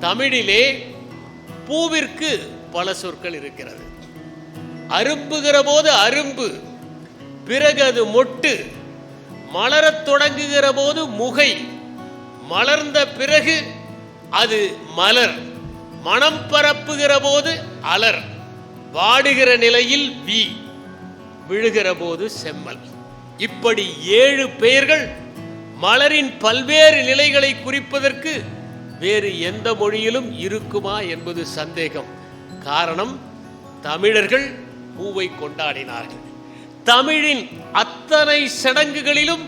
தமிழிலே பூவிற்கு பல சொற்கள் இருக்கிறது. அரும்புகிற போது அரும்பு பிறகு அது மொட்டு மலரத் தொடங்குகிற போது முகை மலர்ந்த பிறகு அது மலர் மனம் பரப்புகிற போது அலர் வாடுகிற நிலையில் வி விழுகிற போது செம்மல். இப்படி ஏழு பெயர்கள் மலரின் பல்வேறு நிலைகளை குறிப்பதற்கு வேறு எந்த மொழியிலும் இருக்குமா என்பது சந்தேகம். காரணம் தமிழர்கள் பூவை கொண்டாடினார்கள். தமிழின் அத்தனை சடங்குகளிலும்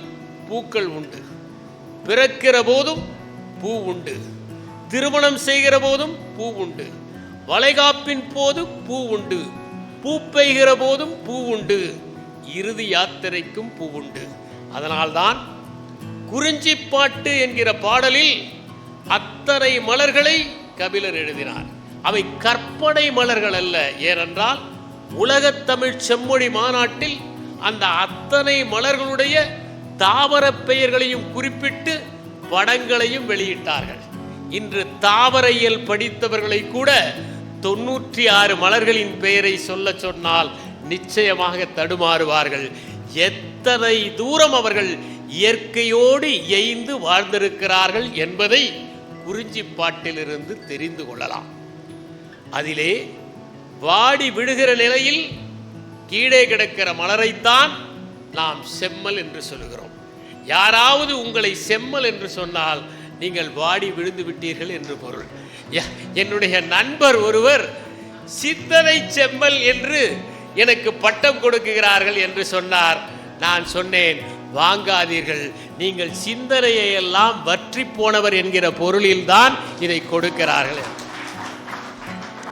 பூக்கள் உண்டு. பிறக்கிற போதும் பூ உண்டு. திருமணம் செய்கிற போதும் பூ உண்டு. வளைகாப்பின் போது பூ உண்டு. பூ பெய்கிற போதும் பூ உண்டு. இறுதி யாத்திரைக்கும் பூ உண்டு. அதனால்தான் குறிஞ்சிப்பாட்டு என்கிற பாடலில் அத்தனை மலர்களை கபிலர் எழுதினார். அவை கற்பனை மலர்கள் அல்ல. ஏனென்றால் உலகத் தமிழ் செம்மொழி மாநாட்டில் அந்த அத்தனை மலர்களுடைய தாவர பெயர்களையும் குறிப்பிட்டு படங்களையும் வெளியிட்டார்கள். இன்று தாவரையியல் படித்தவர்களை கூட தொன்னூற்றி ஆறு மலர்களின் பெயரை சொல்ல சொன்னால் நிச்சயமாக தடுமாறுவார்கள். எத்தனை தூரம் அவர்கள் இயற்கையோடு எய்ந்து வாழ்ந்திருக்கிறார்கள் என்பதை குறிஞ்சிப்பாட்டிலிருந்து தெரிந்து கொள்ளலாம். அதிலே வாடி விடுகிற நிலையில் கீழே கிடக்கிற மலரைத்தான் நாம் செம்மல் என்று சொல்லுகிறோம். யாராவது உங்களை செம்மல் என்று சொன்னால் நீங்கள் வாடி விழுந்து விட்டீர்கள் என்று பொருள். என்னுடைய நண்பர் ஒருவர் சித்தனை செம்மல் என்று எனக்கு பட்டம் கொடுக்குகிறார்கள் என்று சொன்னார். நான் சொன்னேன் வாங்காதீர்கள். நீங்கள் சிந்தனையை எல்லாம் வற்றி போனவர் என்கிற பொருளில்தான் இதை கொடுக்கிறார்கள்.